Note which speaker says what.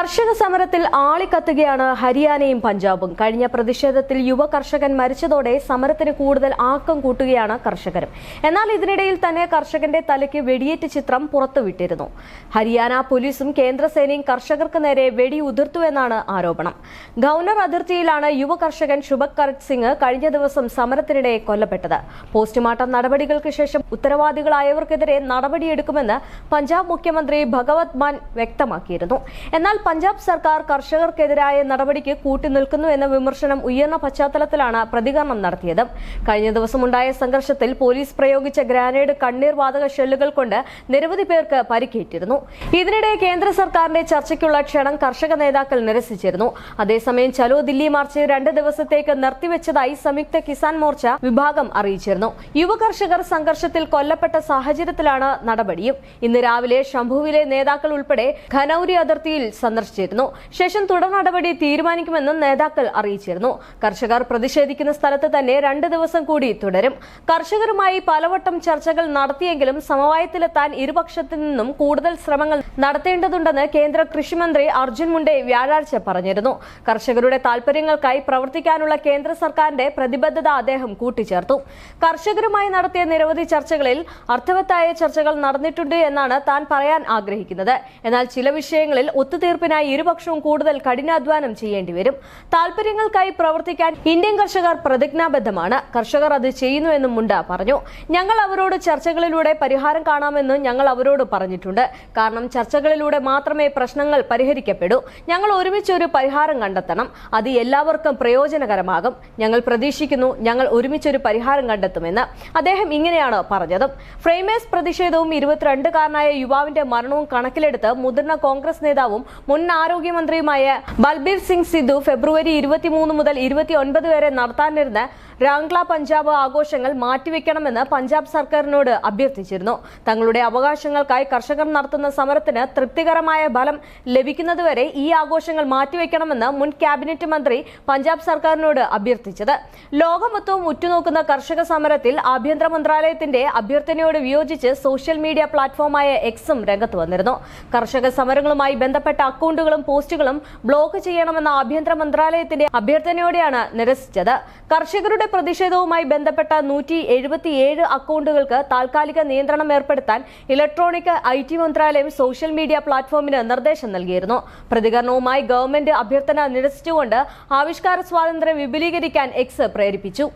Speaker 1: കർഷക സമരത്തിൽ ആളിക്കത്തുകയാണ് ഹരിയാനയും പഞ്ചാബും. കഴിഞ്ഞ പ്രതിഷേധത്തിൽ യുവ കർഷകൻ മരിച്ചതോടെ സമരത്തിന് കൂടുതൽ ആക്കം കൂട്ടുകയാണ് കർഷകരും. എന്നാൽ ഇതിനിടയിൽ തന്നെ കർഷകന്റെ തലയ്ക്ക് വെടിയേറ്റ ചിത്രം പുറത്തുവിട്ടിരുന്നു. ഹരിയാന പോലീസും കേന്ദ്രസേനയും കർഷകർക്ക് നേരെ വെടി ഉതിർത്തുവെന്നാണ് ആരോപണം. ഗവർണർ അതിർത്തിയിലാണ് യുവ കർഷകൻ ശുഭകരത് സിംഗ് കഴിഞ്ഞ ദിവസം സമരത്തിനിടെ കൊല്ലപ്പെട്ടത്. പോസ്റ്റ്മോർട്ടം നടപടികൾക്ക് ശേഷം ഉത്തരവാദികളായവർക്കെതിരെ നടപടിയെടുക്കുമെന്ന് പഞ്ചാബ് മുഖ്യമന്ത്രി ഭഗവത് മാൻ വ്യക്തമാക്കിയിരുന്നു. എന്നാൽ പഞ്ചാബ് സർക്കാർ കർഷകർക്കെതിരായ നടപടിക്ക് കൂട്ടുനിൽക്കുന്നു എന്ന വിമർശനം ഉയർന്ന പശ്ചാത്തലത്തിലാണ് പ്രതികരണം നടത്തിയത്. കഴിഞ്ഞ ദിവസമുണ്ടായ സംഘർഷത്തിൽ പോലീസ് പ്രയോഗിച്ച ഗ്രാനേഡ് കണ്ണീർ വാതക ഷെല്ലുകൾ കൊണ്ട് നിരവധി പേർക്ക് പരിക്കേറ്റിരുന്നു. ഇതിനിടെ കേന്ദ്ര സർക്കാരിന്റെ ചർച്ചയ്ക്കുള്ള ക്ഷണം കർഷക നേതാക്കൾ നിരസിച്ചിരുന്നു. അതേസമയം ചലോ ദില്ലി മാർച്ച് രണ്ട് ദിവസത്തേക്ക് നിർത്തിവെച്ചതായി സംയുക്ത കിസാൻ മോർച്ച വിഭാഗം അറിയിച്ചിരുന്നു. യുവ കർഷകർ സംഘർഷത്തിൽ കൊല്ലപ്പെട്ട സാഹചര്യത്തിലാണ് നടപടിയും. ഇന്ന് രാവിലെ ശംഭുവിലെ നേതാക്കൾ ഉൾപ്പെടെ ഖനൌരി അതിർത്തിയിൽ സന്ദർശിച്ചിരുന്നു. ശേഷം തുടർ നടപടി തീരുമാനിക്കുമെന്നും നേതാക്കൾ അറിയിച്ചിരുന്നു. കർഷകർ പ്രതിഷേധിക്കുന്ന സ്ഥലത്ത് തന്നെ രണ്ട് ദിവസം കൂടി തുടരും. കർഷകരുമായി പലവട്ടം ചർച്ചകൾ നടത്തിയെങ്കിലും സമവായത്തിലെത്താൻ ഇരുപക്ഷത്തു നിന്നും കൂടുതൽ ശ്രമങ്ങൾ നടത്തേണ്ടതുണ്ടെന്ന് കേന്ദ്ര കൃഷിമന്ത്രി അർജുൻ മുണ്ടെ വ്യാഴാഴ്ച പറഞ്ഞിരുന്നു. കർഷകരുടെ താൽപര്യങ്ങൾക്കായി പ്രവർത്തിക്കാനുള്ള കേന്ദ്ര സർക്കാരിന്റെ പ്രതിബദ്ധത അദ്ദേഹം കൂട്ടിച്ചേർത്തു. കർഷകരുമായി നടത്തിയ നിരവധി ചർച്ചകളിൽ അർത്ഥവത്തായ ചർച്ചകൾ നടന്നിട്ടുണ്ട് എന്നാണ് താൻ പറയാൻ ആഗ്രഹിക്കുന്നത്. എന്നാൽ ചില വിഷയങ്ങളിൽ ഒത്തുതീർപ്പിനായി ഇരുപക്ഷവും കൂടുതൽ കഠിനാധ്വാനം ചെയ്യേണ്ടി വരും. താൽപര്യങ്ങൾക്കായി പ്രവർത്തിക്കാൻ ഇന്ത്യൻ കർഷകർ പ്രതിജ്ഞാബദ്ധമാണ്. കർഷകർ അത് ചെയ്യുന്നുവെന്നും മുണ്ട പറഞ്ഞു. ഞങ്ങൾ അവരോട് ചർച്ചകളിലൂടെ പരിഹാരം കാണാമെന്ന് ഞങ്ങൾ അവരോട് പറഞ്ഞിട്ടുണ്ട്. കാരണം ചർച്ചകളിലൂടെ മാത്രമേ പ്രശ്നങ്ങൾ പരിഹരിക്കപ്പെടൂ. ഞങ്ങൾ ഒരുമിച്ച് ഒരു പരിഹാരം കണ്ടെത്തണം. അത് എല്ലാവർക്കും പ്രയോജനകരമാകും. ഞങ്ങൾ പ്രതീക്ഷിക്കുന്നു ഞങ്ങൾ ഒരുമിച്ചൊരു പരിഹാരം കണ്ടെത്തുമെന്ന് അദ്ദേഹം ഇങ്ങനെയാണ് പറഞ്ഞത്. ഫ്രെയിമേഴ്സ് പ്രതിഷേധവും ഇരുപത്തിരണ്ടുകാരനായ യുവാവിന്റെ മരണവും കണക്കിലെടുത്ത് മുതിർന്ന കോൺഗ്രസ് നേതാവും മുൻ ആരോഗ്യമന്ത്രിയുമായ ബൽബീർ സിംഗ് സിദ്ധു ഫെബ്രുവരി ഇരുപത്തിമൂന്ന് മുതൽ ഇരുപത്തിയൊൻപത് വരെ നടത്താനിരുന്ന രാംഗ്ല പഞ്ചാബ് ആഘോഷങ്ങൾ മാറ്റിവെക്കണമെന്ന് പഞ്ചാബ് സർക്കാരിനോട് അഭ്യർത്ഥിച്ചിരുന്നു. തങ്ങളുടെ അവകാശങ്ങൾക്കായി കർഷകർ നടത്തുന്ന സമരത്തിന് തൃപ്തികരമായ ഫലം ലഭിക്കുന്നതുവരെ ഈ ആഘോഷങ്ങൾ മാറ്റിവെക്കണമെന്ന് മുൻ ക്യാബിനറ്റ് മന്ത്രി പഞ്ചാബ് സർക്കാരിനോട് അഭ്യർത്ഥിച്ചത്. ലോകമൊത്തവും ഉറ്റുനോക്കുന്ന കർഷക സമരത്തിൽ ആഭ്യന്തര മന്ത്രാലയത്തിന്റെ അഭ്യർത്ഥനയോട് വിയോജിച്ച് സോഷ്യൽ മീഡിയ പ്ലാറ്റ്ഫോമായ എക്സും രംഗത്ത് വന്നിരുന്നു. കർഷക സമരങ്ങളുമായി ബന്ധപ്പെട്ട അക്കൗണ്ടുകളും പോസ്റ്റുകളും ബ്ലോക്ക് ചെയ്യണമെന്ന ആഭ്യന്തര മന്ത്രാലയത്തിന്റെ അഭ്യർത്ഥനയോടെയാണ് നിരസിച്ചത്. കർഷകരുടെ പ്രതിഷേധവുമായി ബന്ധപ്പെട്ട നൂറ്റി എഴുപത്തിയേഴ് അക്കൗണ്ടുകൾക്ക് താൽക്കാലിക നിയന്ത്രണം ഏർപ്പെടുത്താൻ ഇലക്ട്രോണിക് ഐ ടി മന്ത്രാലയം സോഷ്യൽ മീഡിയ പ്ലാറ്റ്ഫോമിന് നിർദ്ദേശം നൽകിയിരുന്നു. പ്രതികരണവുമായി ഗവൺമെന്റ് അഭ്യർത്ഥന നിരസിച്ചുകൊണ്ട് ആവിഷ്കാര സ്വാതന്ത്ര്യം വിപുലീകരിക്കാൻ എക്സ് പ്രേരിപ്പിച്ചു.